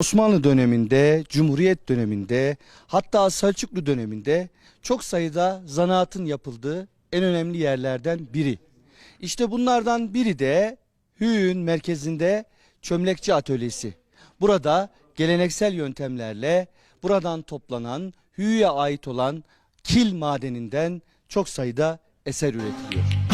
Osmanlı döneminde, Cumhuriyet döneminde, hatta Selçuklu döneminde çok sayıda zanaatın yapıldığı en önemli yerlerden biri. İşte bunlardan biri de Hüyün merkezinde çömlekçi atölyesi. Burada geleneksel yöntemlerle buradan toplanan Hüyü'ye ait olan kil madeninden çok sayıda eser üretiliyor.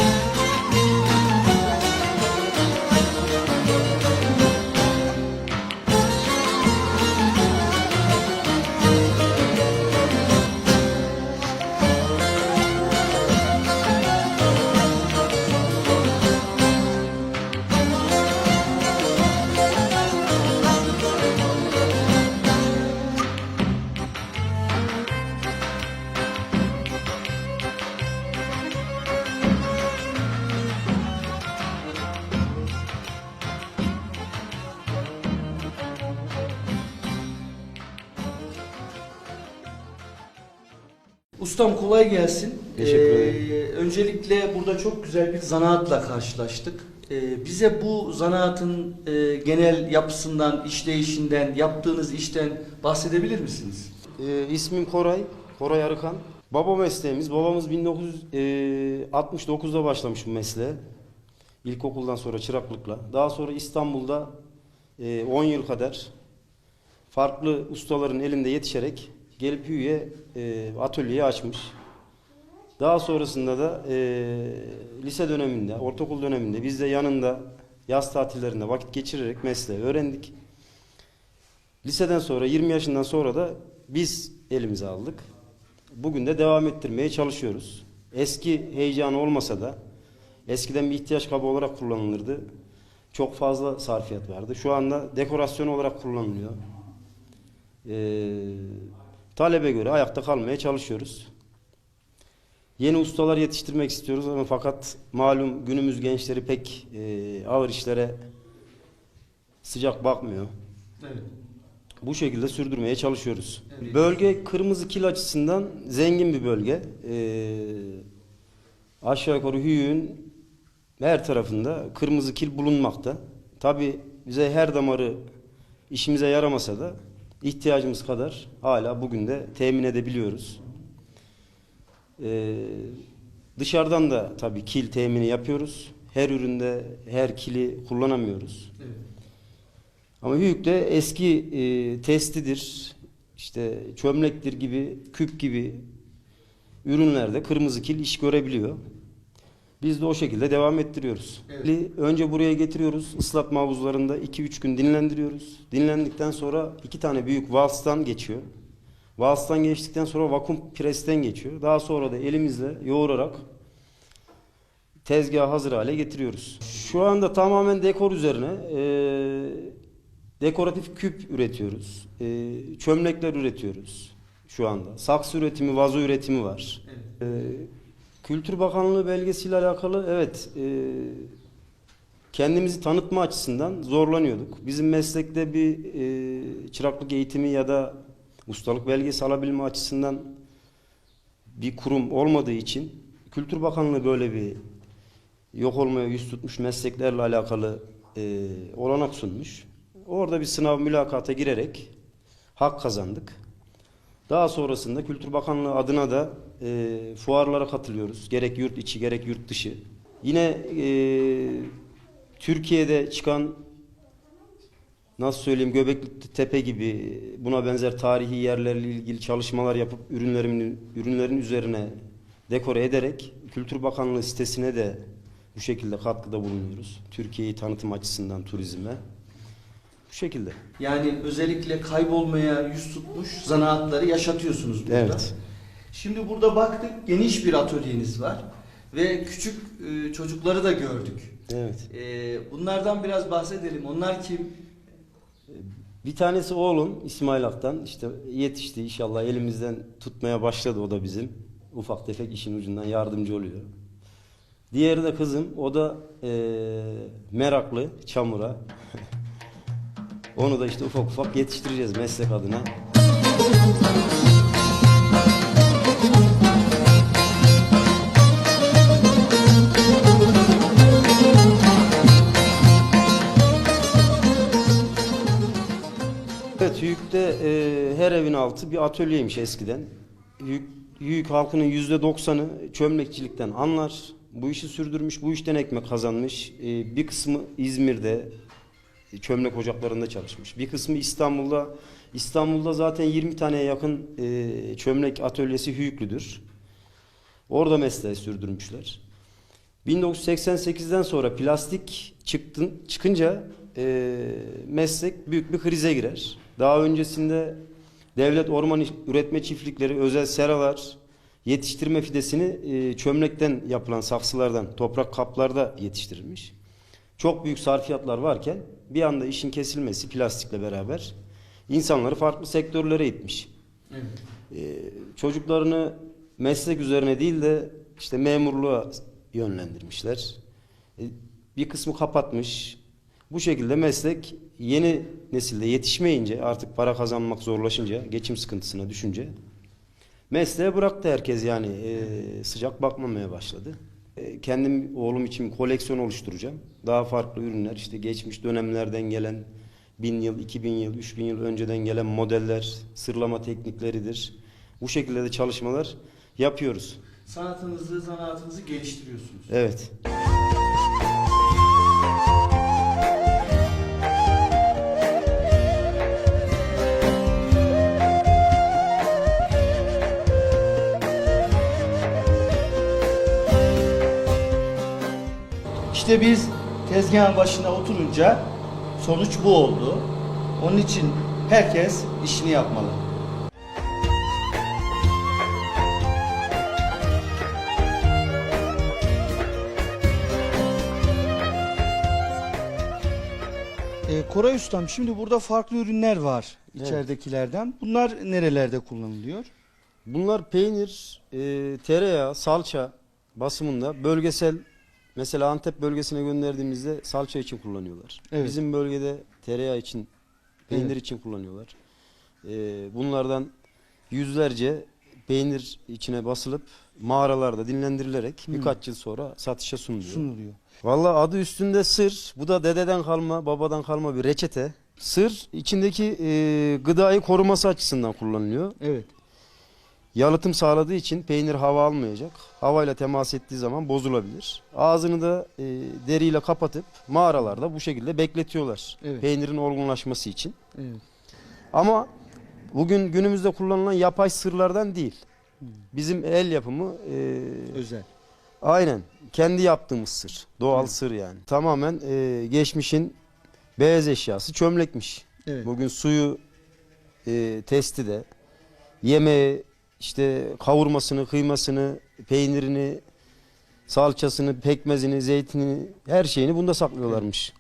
Ustam kolay gelsin. Teşekkür Ee, öncelikle burada çok güzel bir zanaatla karşılaştık. Ee, bize bu zanaatın e, genel yapısından, işleyişinden, yaptığınız işten bahsedebilir misiniz? Ee, ismim Koray, Koray Arıkan. Baba mesleğimiz, babamız 1969'da başlamış bu mesleğe. İlkokuldan sonra çıraklıkla. Daha sonra İstanbul'da e, 10 yıl kadar farklı ustaların elinde yetişerek gelip Hüye e, atölyeyi açmış. Daha sonrasında da e, lise döneminde, ortaokul döneminde biz de yanında yaz tatillerinde vakit geçirerek mesleği öğrendik. Liseden sonra 20 yaşından sonra da biz elimize aldık. Bugün de devam ettirmeye çalışıyoruz. Eski heyecanı olmasa da eskiden bir ihtiyaç kabı olarak kullanılırdı. Çok fazla sarfiyat vardı. Şu anda dekorasyon olarak kullanılıyor. Ee, talebe göre ayakta kalmaya çalışıyoruz. Yeni ustalar yetiştirmek istiyoruz ama fakat malum günümüz gençleri pek e, ağır işlere sıcak bakmıyor. Evet. Bu şekilde sürdürmeye çalışıyoruz. Evet. Bölge kırmızı kil açısından zengin bir bölge. Ee, aşağı yukarı Hüyük'ün her tarafında kırmızı kil bulunmakta. Tabi bize her damarı işimize yaramasa da ihtiyacımız kadar hala bugün de temin edebiliyoruz. Ee, dışarıdan da tabii kil temini yapıyoruz. Her üründe her kili kullanamıyoruz. Evet. Ama Hüyük de eski e, testidir, işte çömlektir gibi, küp gibi ürünlerde kırmızı kil iş görebiliyor. Biz de o şekilde devam ettiriyoruz. Evet. Önce buraya getiriyoruz, ıslatma havuzlarında 2-3 gün dinlendiriyoruz. Dinlendikten sonra iki tane büyük valstan geçiyor. Valstan geçtikten sonra vakum presten geçiyor. Daha sonra da elimizle yoğurarak tezgahı hazır hale getiriyoruz. Şu anda tamamen dekor üzerine e, dekoratif küp üretiyoruz. E, çömlekler üretiyoruz şu anda. Saksı üretimi, vazo üretimi var. Evet. E, Kültür Bakanlığı belgesiyle alakalı evet e, kendimizi tanıtma açısından zorlanıyorduk. Bizim meslekte bir e, çıraklık eğitimi ya da ustalık belgesi alabilme açısından bir kurum olmadığı için Kültür Bakanlığı böyle bir yok olmaya yüz tutmuş mesleklerle alakalı e, olanak sunmuş. Orada bir sınav mülakata girerek hak kazandık. Daha sonrasında Kültür Bakanlığı adına da e, fuarlara katılıyoruz. Gerek yurt içi gerek yurt dışı. Yine e, Türkiye'de çıkan nasıl söyleyeyim Göbekli Tepe gibi buna benzer tarihi yerlerle ilgili çalışmalar yapıp ürünlerin ürünlerin üzerine dekore ederek Kültür Bakanlığı sitesine de bu şekilde katkıda bulunuyoruz. Türkiye'yi tanıtım açısından turizme. Bu şekilde. Yani özellikle kaybolmaya yüz tutmuş zanaatları yaşatıyorsunuz burada. Evet. Şimdi burada baktık geniş bir atölyeniz var ve küçük e, çocukları da gördük. Evet. E, bunlardan biraz bahsedelim. Onlar kim? Bir tanesi oğlum İsmail Ak'tan işte yetişti inşallah elimizden tutmaya başladı o da bizim. Ufak tefek işin ucundan yardımcı oluyor. Diğeri de kızım o da eee, meraklı çamura. Onu da işte ufak ufak yetiştireceğiz meslek adına. Evet, Hüyük'te e, her evin altı bir atölyeymiş eskiden. Hüyük, Hüyük halkının yüzde doksanı çömlekçilikten anlar. Bu işi sürdürmüş, bu işten ekmek kazanmış. E, bir kısmı İzmir'de çömlek ocaklarında çalışmış. Bir kısmı İstanbul'da. İstanbul'da zaten 20 taneye yakın e, çömlek atölyesi Hüyüklüdür. Orada mesleği sürdürmüşler. 1988'den sonra plastik çıktın, çıkınca e, meslek büyük bir krize girer. Daha öncesinde devlet orman üretme çiftlikleri, özel seralar, yetiştirme fidesini e, çömlekten yapılan saksılardan, toprak kaplarda yetiştirilmiş. Çok büyük sarfiyatlar varken bir anda işin kesilmesi plastikle beraber insanları farklı sektörlere itmiş. Ee, çocuklarını meslek üzerine değil de işte memurluğa yönlendirmişler. Ee, bir kısmı kapatmış. Bu şekilde meslek yeni nesilde yetişmeyince artık para kazanmak zorlaşınca, geçim sıkıntısına düşünce mesleğe bıraktı herkes yani Ee, sıcak bakmamaya başladı. Ee, kendim oğlum için koleksiyon oluşturacağım. Daha farklı ürünler işte geçmiş dönemlerden gelen bin yıl, 2000 yıl, 3000 yıl önceden gelen modeller, sırlama teknikleridir. Bu şekilde de çalışmalar yapıyoruz. Sanatınızı, zanaatınızı geliştiriyorsunuz. Evet. İşte biz tezgahın başına oturunca sonuç bu oldu. Onun için herkes işini yapmalı. Ee, Koray Ustam şimdi burada farklı ürünler var içeridekilerden. Bunlar nerelerde kullanılıyor? Bunlar peynir, e, tereyağı, salça basımında bölgesel mesela Antep bölgesine gönderdiğimizde salça için kullanıyorlar. Evet. Bizim bölgede tereyağı için, peynir Evet. için kullanıyorlar. E, bunlardan yüzlerce peynir içine basılıp mağaralarda dinlendirilerek Hmm. birkaç yıl sonra satışa sunuluyor. Sunuluyor. Vallahi adı üstünde sır. Bu da dededen kalma, babadan kalma bir reçete. Sır içindeki e, gıdayı koruması açısından kullanılıyor. Evet. Yalıtım sağladığı için peynir hava almayacak. Havayla temas ettiği zaman bozulabilir. Ağzını da e, deriyle kapatıp mağaralarda bu şekilde bekletiyorlar. Evet. Peynirin olgunlaşması için. Evet. Ama bugün günümüzde kullanılan yapay sırlardan değil. Bizim el yapımı e, Özel. aynen kendi yaptığımız sır. Doğal Evet. sır yani. Tamamen e, geçmişin beyaz eşyası çömlekmiş. Evet. Bugün suyu e, testi de yemeği işte kavurmasını, kıymasını, peynirini, salçasını, pekmezini, zeytinini her şeyini bunda saklıyorlarmış.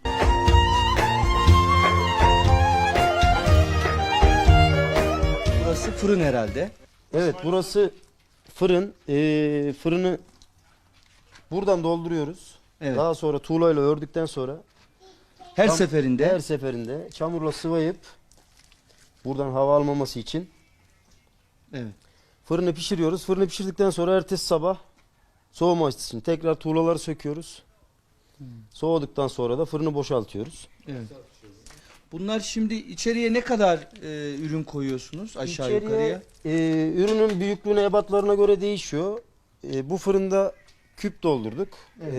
Burası fırın herhalde. Evet burası fırın. E, fırını buradan dolduruyoruz. Evet. Daha sonra tuğlayla ördükten sonra Her Tam- seferinde her seferinde çamurla sıvayıp buradan hava almaması için evet. Fırını pişiriyoruz. Fırını pişirdikten sonra ertesi sabah soğuması için tekrar tuğlaları söküyoruz. Soğuduktan sonra da fırını boşaltıyoruz. Evet. Bunlar şimdi içeriye ne kadar e, ürün koyuyorsunuz aşağı İçeriye, yukarıya? e, ürünün büyüklüğüne, ebatlarına göre değişiyor. E, bu fırında küp doldurduk. Evet.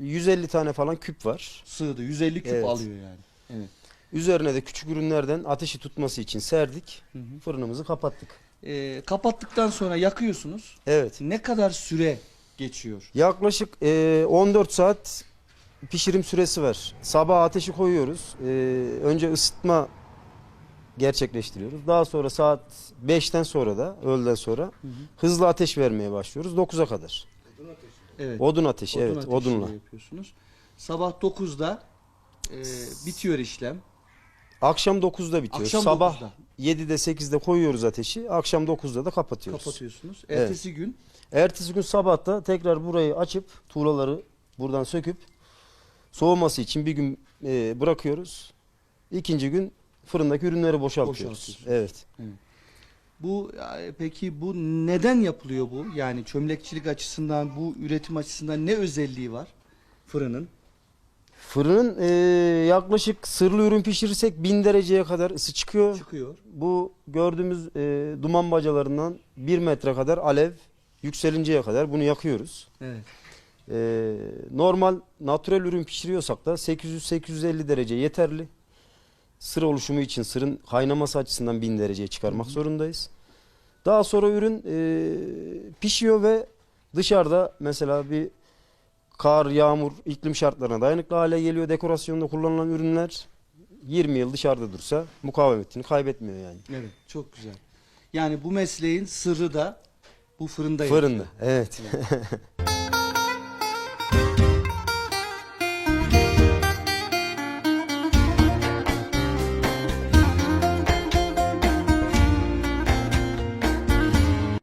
E, 150 tane falan küp var. Sığdı. 150 küp Evet. alıyor yani. Evet. Üzerine de küçük ürünlerden ateşi tutması için serdik. Hı hı. Fırınımızı kapattık. E, kapattıktan sonra yakıyorsunuz. Evet. Ne kadar süre geçiyor? Yaklaşık e, 14 saat pişirim süresi var. Sabah ateşi koyuyoruz. E, önce ısıtma gerçekleştiriyoruz. Daha sonra saat 5'ten sonra da öğleden sonra Hı hı. hızlı ateş vermeye başlıyoruz 9'a kadar. Evet. Odun ateşi Odun evet ateşiyle odunla. yapıyorsunuz. Sabah 9'da e, bitiyor işlem. Akşam 9'da bitiyor. Akşam Sabah 9'da 7'de 8'de koyuyoruz ateşi. Akşam 9'da da kapatıyoruz. kapatıyorsunuz. Ertesi gün Ertesi gün sabahta tekrar burayı açıp tuğlaları buradan söküp soğuması için bir gün e, bırakıyoruz. İkinci gün fırındaki ürünleri boşaltıyoruz. Boşaltıyorsunuz. Evet. Bu e, peki bu neden yapılıyor bu? Yani çömlekçilik açısından bu üretim açısından ne özelliği var fırının? Fırının e, yaklaşık sırlı ürün pişirirsek 1000 dereceye kadar ısı çıkıyor. Çıkıyor. Bu gördüğümüz e, duman bacalarından 1 metre kadar alev yükselinceye kadar bunu yakıyoruz. Evet. E, normal natürel ürün pişiriyorsak da 800-850 derece yeterli. Sır oluşumu için sırın kaynaması açısından 1000 dereceye çıkarmak zorundayız. Daha sonra ürün e, pişiyor ve dışarıda mesela bir kar, yağmur, iklim şartlarına dayanıklı hale geliyor. Dekorasyonda kullanılan ürünler 20 yıl dışarıda dursa mukavemetini kaybetmiyor yani. Evet. Çok güzel. Yani bu mesleğin sırrı da bu fırında. Fırında. Evet.